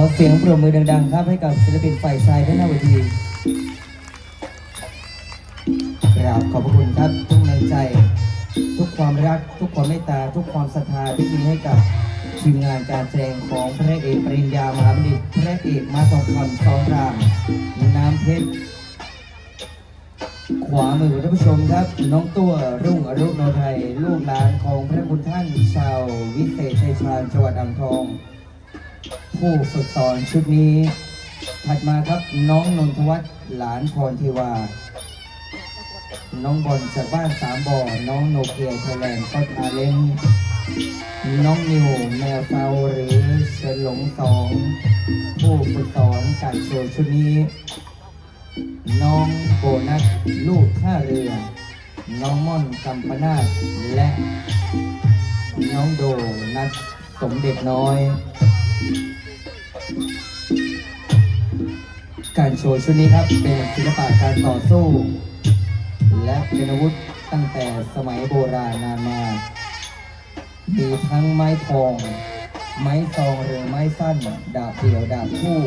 อเสียงปรบมือดังๆ ครับให้กับศิลปินฝ่ายชายด้านหน้าเวทีกราบขอบพระคุณครับทุกกำลังใจ ทุกความรัก ทุกความเมตตา ทุกความศรัทธาที่มีให้กับทีมงานการแสดงของพระเอกปริญญามหาบัณฑิตพระเอกมาทองคำสองรามน้ำเพชรขวามือท่านผู้ชมครับ น้องตัวรุ่งอรุณโนไทยลูกหลานของพระคุณท่านชาววิเศษชัยชาญจังหวัดอ่างทอง ผู้ฝึกสอนชุดนี้ ถัดมาครับน้องนนทวัฒน์หลานพรเทวา น้องบอลจากบ้านสามบ่อ น้องโนเกียไทยแลนด์ก็ทาเล่นน้องนิวแมวเฟาหรือเฉินหลงสองผู้ฝึกสอนการโชว์ชุดนี้ น้องโบนัสลูกท่าเรือ น้องม่อนกัมปนาตและ น้องโดนัทสมเด็จน้อย การโชว์ชุดนี้ครับเป็นศิลปะการต่อสู้ และเป็นอาวุธตั้งแต่สมัยโบราณนานมา มีทั้งไม้ทอง ไม้ซองหรือไม้สั้น ดาบเดี่ยวดาบคู่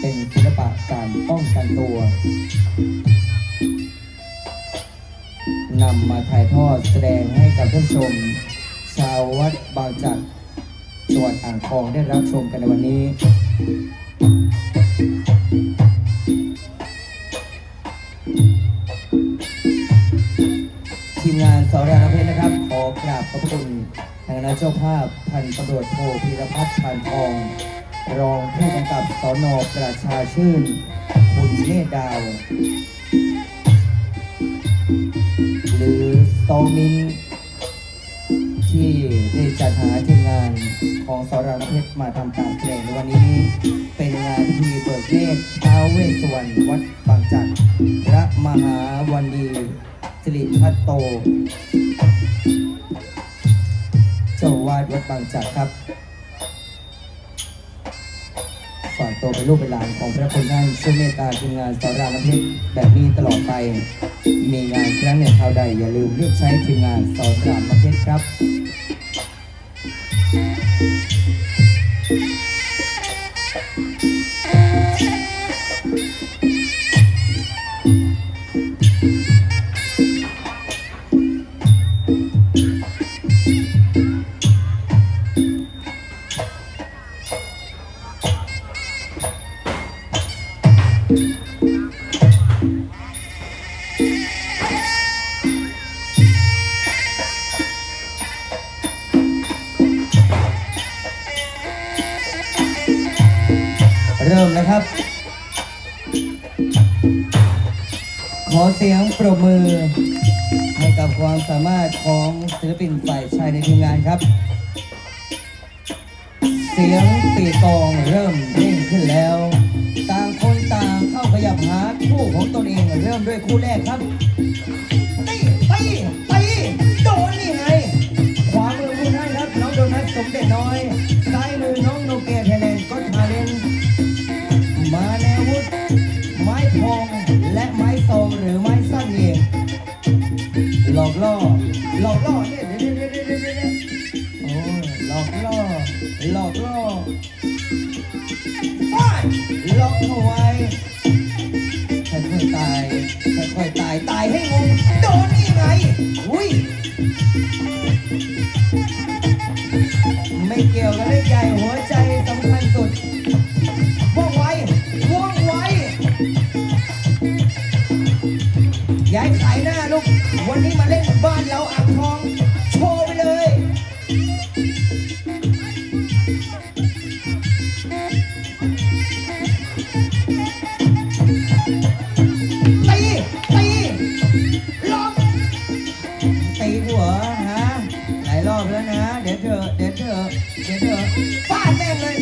เป็นศิลปะการป้องกันตัวนำมาถ่ายทอดแสดงให้กับท่านผู้ชม ชาววัดบางจักร จังหวัดอ่างทองได้รับชมกันในวันนี้ ทีมงานสรานเพชรนะครับ ขอกราบขอบพระคุณทางคณะเจ้าภาพพันตำรวจโทพีรพัฒน์พานทอง รองผู้กำกับสอนอประชาชื่น คุณเนตรดาว หรือซองมินที่ได้จัดหา รานเพชรมาทำการแสดงในวันนี้ เป็นงานพิธีเบิกเนตรท้าวเวสสวรรณวัดบางจักรพระมหาวันดีสิริพัตโต เจ้าวาดวัดบางจักรครับฝากตัวเป็นลูกเป็นหลานของพระคุณท่านช่วยเมตตาทีมงานสรานเพชรแบบนี้ตลอดไป มีงานครั้งหนึ่งคราวใด อย่าลืมเรียกใช้ทีมงานสรานเพชรครับ เริ่มแล้วครับ ขอเสียงปรบมือ ให้กับความสามารถของศิลปินฝ่ายชายในทีมงานครับ เสียงปีกองเริ่มเร่งขึ้นแล้ว ต่างคนต่างเข้าขยับหาคู่ของตนเองเริ่มด้วยคู่แรกครับตีตีตีโดนนี่ไงขวามือผู้ท่านครับน้องโดนัทสมเด็จน้อย หลอกล่อ หลอกล่อเนี่ยเดี๋ยวเดี๋ยวเดี๋ยวเดี๋ยวเดี๋ยโอ้หลอกล่อ หลอกล่อฟาดล็อกเอาไว้ค่อยๆตายค่อยๆตาย ตายให้งงโดนนี่ไง อุ้ย ไม่เกี่ยวกับเรื่องใหญ่หัวใจสำคัญ วันนี้มาเล่นบ้านเราอ่างทอง โชว์ไปเลย ตี ตีลองตีหัวฮะหลายรอบแล้วนะ เดี๋ยวเถอะเดี๋ยวเถอะเดี๋ยวเถอะฟาดแม่งเลย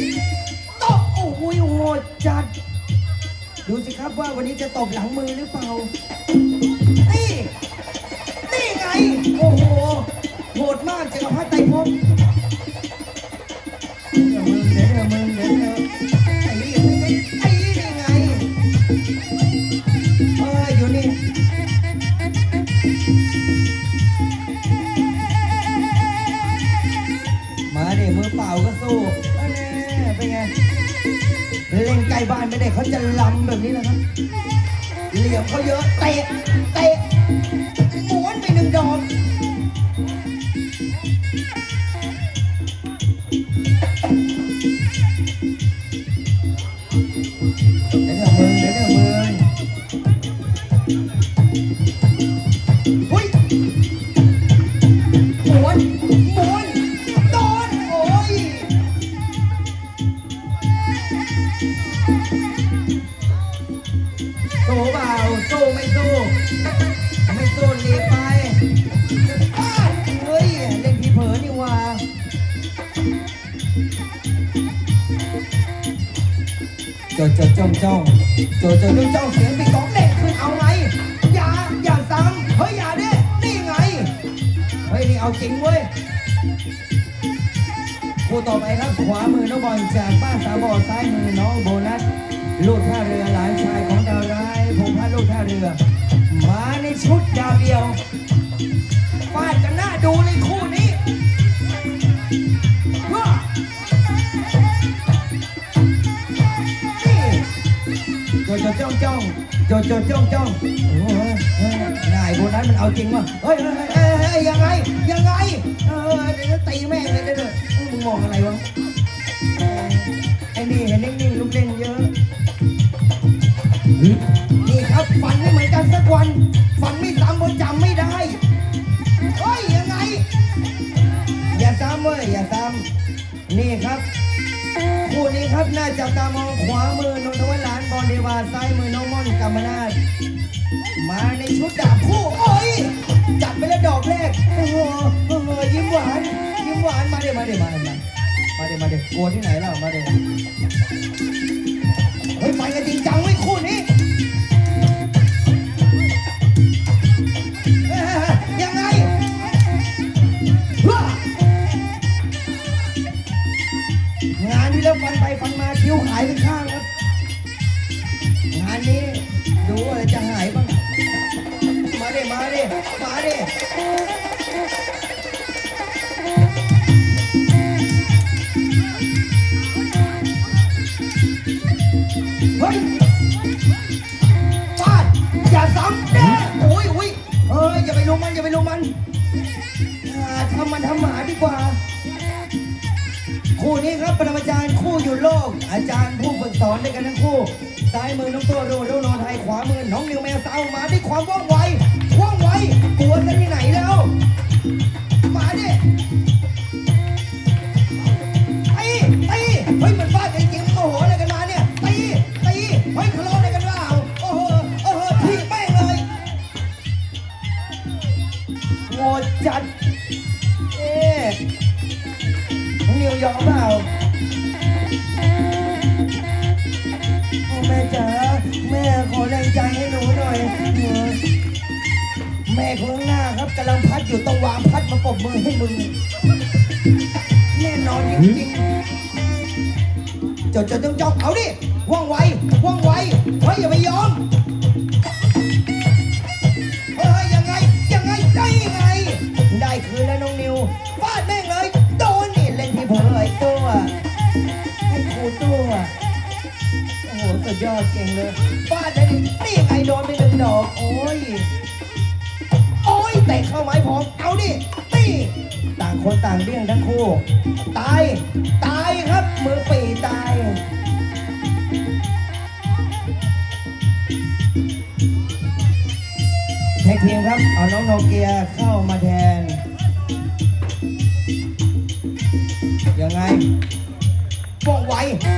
ตบโอ้โหโหดจัด ดูสิครับว่าวันนี้จะตบหลังมือหรือเปล่า มาดิมือเปล่าก็สู้อันนี้เป็นไงเล่นใกล้บ้านไม่ได้เขาจะลำแบบนี้นะครับเหลี่ยมเขาเยอะเตะเตะม้วนไปหนึ่งดอกเดี๋ยวเดี๋ยวมึงเดี๋ยวเดี๋ยวมึง โจโจจ้องจ้องโจโจจ้องจ้องเสียงปีกองเด็กขึ้นเอาไงอย่าอย่าซ้ำเฮ้ยอย่าดินี่ไงเฮ้ยนี่เอาจริงเว้ยคู่ต่อไปครับขวามือน้องบอลจากบ้านสาบอซ้ายมือน้องโบนัสลูกท่าเรือหลานชายของดาวร้ายพงพัฒน์ลูกท่าเรือ มาในชุดดาวเดียวฟาดกันหน้าดูเลยคู่นี้ นี่โจโจจ้องจ้องโจโจจ้องจ้องโอ้โหเฮ้ยนายโบนัสมันเอาจริงว่ะเฮ้ยเฮ้ยเฮ้ยเฮ้ยยังไงยังไงเออเดี๋ยวตีแม่งเลยเดี๋ยวเดี๋ยวมึงมองอะไรวะไอ้นี่เห็นนิ่งๆลูกเล่นเยอะ นี่ครับฝันไม่เหมือนกันสักวันฝันไม่ซ้ำเพราะจำไม่ได้เฮ้ยยังไง อย่าซ้ำเว้ยอย่าซ้ำนี่ครับ คู่นี้ครับน่าจับตามองขวามือนนทวัฒน์ หลานบอลเดวาซ้ายมือน้องม่อนกำมนาดมาในชุดดาบคู่โอ้ยจัดไปแล้วดอกแรกโอ้โหโอ้โหยิ้มหวานยิ้มหวานมาเดี๋ยวมาเดี๋ยวมาเดี๋ยวมาเดี๋ยวมาเดี๋ยวกลัวที่ไหนแล้วมาเดี๋ยวเฮ้ยไปกันจริงจังไว้คู่นี้ยังไงว้างานที่แล้วฟันไปฟันมาคิ้วหายไปข้างานนี้ ดูว่าจะหายบ้างมาดิมาดิมาดิเฮ้ยฟาดอย่าซ้ำแน่โอ้ยโอ้ยเอ้ยอย่าไปลุมมันอย่าไปลุมมันอ่าทำมันทำหมาดีกว่า คู่นี้ครับปรมาจารย์คู่อยู่โลก อาจารย์ผู้ฝึกสอนด้วยกันทั้งคู่ ซ้ายมือน้องตัวโรโดโนไทยขวามือน้องนิวแมวสาวมาด้วยความว่องไวว่องไวกลัวกันที่ไหนแล้ว ใจให้หนูหน่อย แม่คนข้างหน้าครับกำลังพัดอยู่ต้องวางพัดมาปรบมือให้มึง แน่นอนจริงๆจดจดจ้องจ้องเอาดิว่องไวว่องไวเฮ้ยอย่าไปยอม ยอดเก่งเลยฟาดได้ดินี่ยังไงโดนไปหนึ่งดอกโอ้ย โอ้ยเตะเข้าไม้ผมเอาดินี่ต่างคนต่างเลี่ยงทั้งคู่ ตาย ตายครับ มือปีตาย แท็กทีมครับ เอาน้องโนเกียเข้ามาแทน ยังไงว่องไว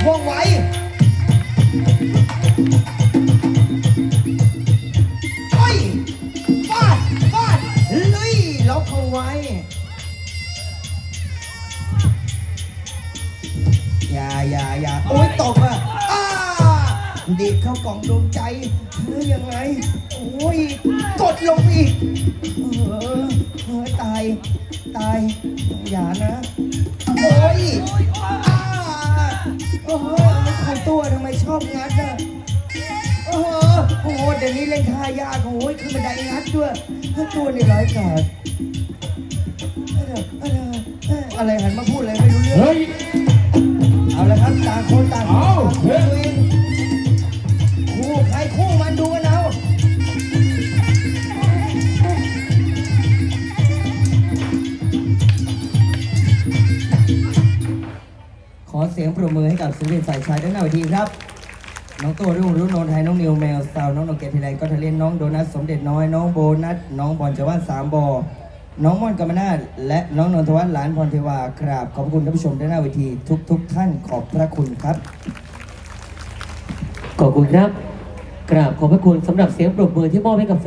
ว่องไว เข้ากล่องดวงใจเฮ้ยยังไง โอ้ย กดลงอีก เออเฮ้ยตาย ตาย อย่านะ โอ้ยอ้าโอ้โหคนตัวทำไมชอบงัดอะโอ้โหโอ้โหเดี๋ยวนี้เล่นท่ายากโอ้ยขึ้นบันไดงัดด้วยถ้าตัวในร้ายกาจเอ้ยเอ้ยเอ้ยอะไรหันมาพูดอะไรไม่รู้เรื่อง เอาละครับ ต่างคนต่างเอาคู่ตัวเอง สียงปรบมือให้กับศิลปินสายชายด้านหน้าเวทีครับ น้องตัวรุ่งรุ่นนนไทยน้องนิวแมวสาวน้องนกเกตพิไลก็ทะเลนน้องโดนัทสมเด็จน้อยน้องโบนัสน้องบอลจว่านสามบอน้องม่อนกำมนาศและน้องนนทวัฒน์หลานพรเทวากราบขอบคุณท่านผู้ชมด้านหน้าเวทีทุกทุกท่านขอบพระคุณครับ ขอบคุณครับ กราบขอบพระคุณสำหรับเสียงปรบมือที่มอบให้กับ